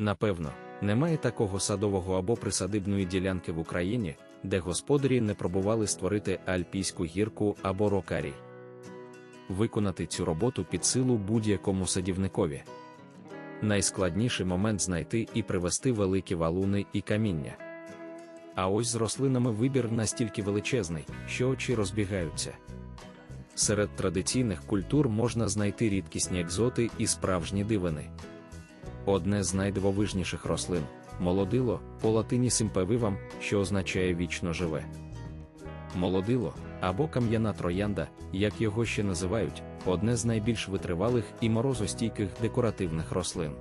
Напевно, немає такого садового або присадибної ділянки в Україні, де господарі не пробували створити альпійську гірку або рокарій. Виконати цю роботу під силу будь-якому садівникові. Найскладніший момент знайти і привести великі валуни і каміння. А ось з рослинами вибір настільки величезний, що очі розбігаються. Серед традиційних культур можна знайти рідкісні екзоти і справжні дивини. Одне з найдивовижніших рослин молодило по латині симпевивам, що означає вічно живе. Молодило або кам'яна троянда, як його ще називають, одне з найбільш витривалих і морозостійких декоративних рослин.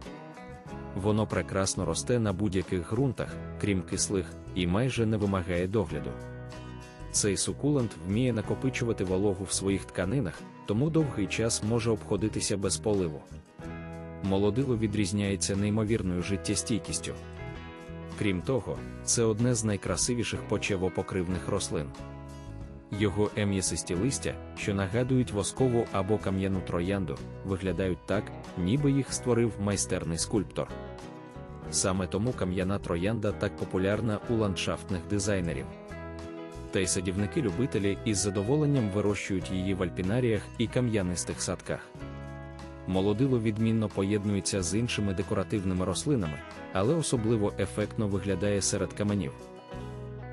Воно прекрасно росте на будь-яких ґрунтах, крім кислих, і майже не вимагає догляду. Цей сукулент вміє накопичувати вологу в своїх тканинах, тому довгий час може обходитися без поливу. Молодило відрізняється неймовірною життєстійкістю. Крім того, це одне з найкрасивіших почевопокривних рослин. Його ем'ясисті листя, що нагадують воскову або кам'яну троянду, виглядають так, ніби їх створив майстерний скульптор. Саме тому кам'яна троянда так популярна у ландшафтних дизайнерів. Та й садівники-любителі із задоволенням вирощують її в альпінаріях і кам'янистих садках. Молодило відмінно поєднується з іншими декоративними рослинами, але особливо ефектно виглядає серед каменів.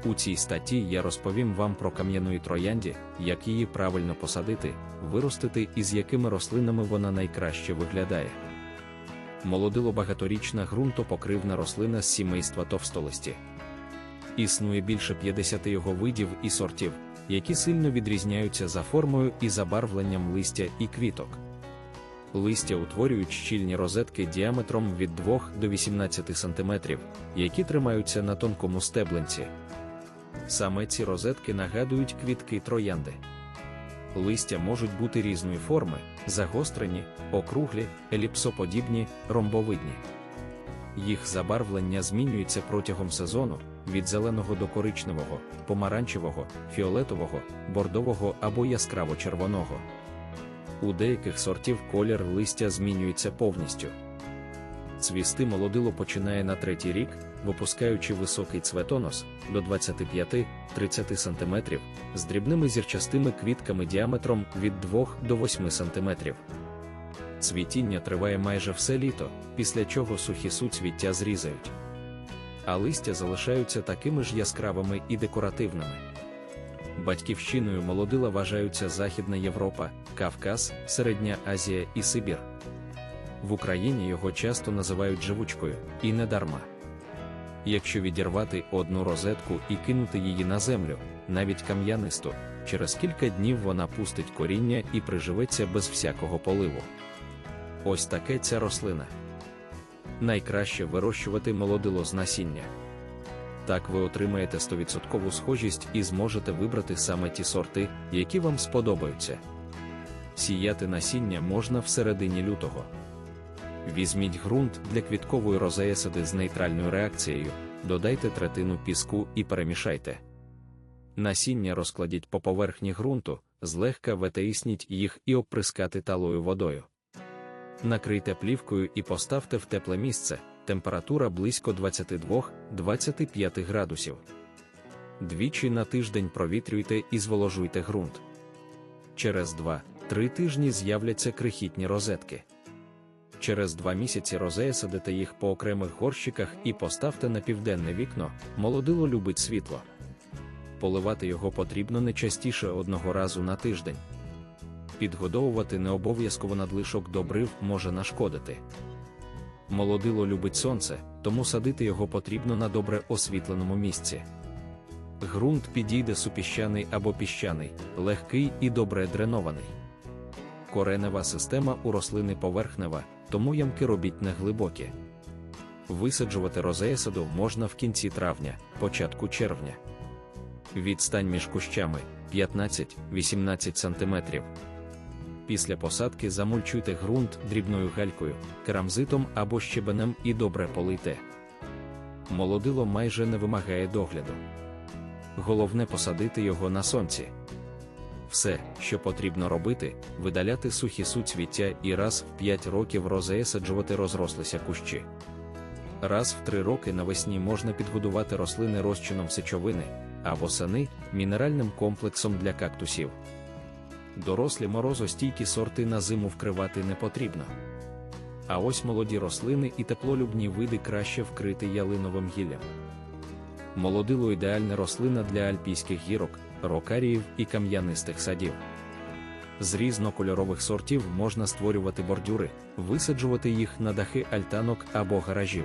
У цій статті я розповім вам про кам'яної троянді, як її правильно посадити, виростити і з якими рослинами вона найкраще виглядає. Молодило багаторічна ґрунтопокривна рослина з сімейства товстолисті. Існує більше 50 його видів і сортів, які сильно відрізняються за формою і забарвленням листя і квіток. Листя утворюють щільні розетки діаметром від 2 до 18 см, які тримаються на тонкому стебленці. Саме ці розетки нагадують квітки троянди. Листя можуть бути різної форми, загострені, округлі, еліпсоподібні, ромбовидні. Їх забарвлення змінюється протягом сезону від зеленого до коричневого, помаранчевого, фіолетового, бордового або яскраво-червоного. У деяких сортів колір листя змінюється повністю. Цвісти молодило починає на третій рік, випускаючи високий цветонос до 25-30 см з дрібними зірчастими квітками діаметром від 2 до 8 см. Цвітіння триває майже все літо, після чого сухі суцвіття зрізають. А листя залишаються такими ж яскравими і декоративними. Батьківщиною молодила вважаються Західна Європа, Кавказ, Середня Азія і Сибір. В Україні його часто називають живучкою, і не дарма. Якщо відірвати одну розетку і кинути її на землю, навіть кам'янисту, через кілька днів вона пустить коріння і приживеться без всякого поливу. Ось таке ця рослина. Найкраще вирощувати молодило з насіння. Так ви отримаєте 100% схожість і зможете вибрати саме ті сорти, які вам сподобаються. Сіяти насіння можна всередині лютого. Візьміть ґрунт для квіткової розеясади з нейтральною реакцією, додайте третину піску і перемішайте. Насіння розкладіть по поверхні ґрунту, злегка ветеїсніть їх і оприскати талою водою. Накрийте плівкою і поставте в тепле місце, температура близько 22-25 градусів. Двічі на тиждень провітрюйте і зволожуйте ґрунт. Через 2-3 тижні з'являться крихітні розетки. Через два місяці розеясадите їх по окремих горщиках і поставте на південне вікно, молодило любить світло. Поливати його потрібно не частіше одного разу на тиждень. Підгодовувати не обов'язково надлишок добрив може нашкодити. Молодило любить сонце, тому садити його потрібно на добре освітленому місці. Грунт підійде супіщаний або піщаний, легкий і добре дренований. Коренева система у рослини поверхнева, тому ямки робіть неглибокі. Висаджувати розеясаду можна в кінці травня, початку червня. Відстань між кущами 15-18 см. Після посадки замульчуйте ґрунт дрібною галькою, керамзитом або щебенем і добре полийте. Молодило майже не вимагає догляду. Головне посадити його на сонці. Все, що потрібно робити, видаляти сухі суцвіття і раз в 5 років розеясаджувати розрослися кущі. Раз в три роки навесні можна підгодувати рослини розчином сечовини, а восени мінеральним комплексом для кактусів. Дорослі морозостійкі сорти на зиму вкривати не потрібно. А ось молоді рослини і теплолюбні види краще вкрити ялиновим гіллям. Молодило ідеальна рослина для альпійських гірок, рокаріїв і кам'янистих садів. З різнокольорових сортів можна створювати бордюри, висаджувати їх на дахи альтанок або гаражів.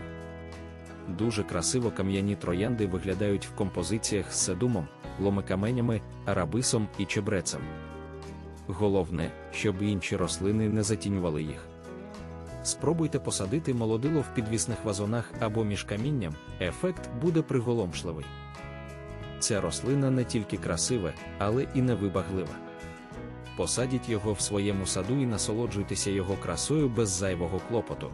Дуже красиво кам'яні троянди виглядають в композиціях з седумом, ломикаменями, арабисом і чебрецем. Головне, щоб інші рослини не затінювали їх. Спробуйте посадити молодило в підвісних вазонах або між камінням, ефект буде приголомшливий. Ця рослина не тільки красива, але і невибаглива. Посадіть його в своєму саду і насолоджуйтеся його красою без зайвого клопоту.